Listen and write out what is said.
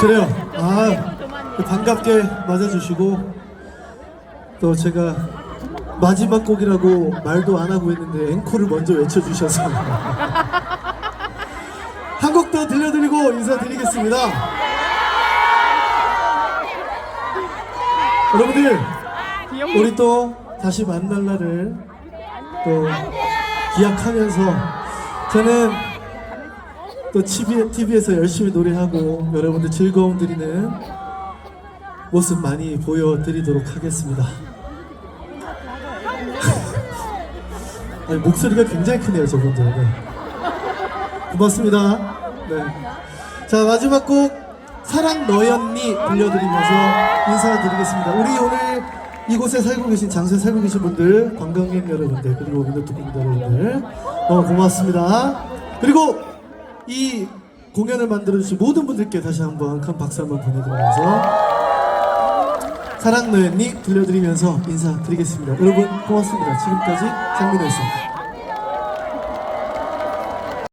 그래요. 아, 반갑게 맞아주시고 또 제가 마지막 곡이라고 말도 안 하고 있는데 앵콜을 먼저 외쳐주셔서 한 곡 더 들려드리고 인사드리겠습니다. 여러분들 우리 또 다시 만날 날을 또 기약하면서 저는 또 TV에서 열심히 노래하고 여러분들 즐거움 드리는 모습 많이 보여드리도록 하겠습니다. 아니, 목소리가 굉장히 크네요, 저분들. 네. 고맙습니다. 네. 자, 마지막 곡, 사랑 너였니 들려드리면서 인사드리겠습니다. 우리 오늘 이곳에 살고 계신, 장소에 살고 계신 분들, 관광객 여러분들, 그리고 민노특공대 여러분들, 어, 고맙습니다. 그리고 이 공연을 만들어주신 모든 분들께 다시 한번 큰 박수 한번 보내드리면서 사랑 너였니 들려드리면서 인사드리겠습니다. 여러분 고맙습니다. 지금까지 장민호였습니다.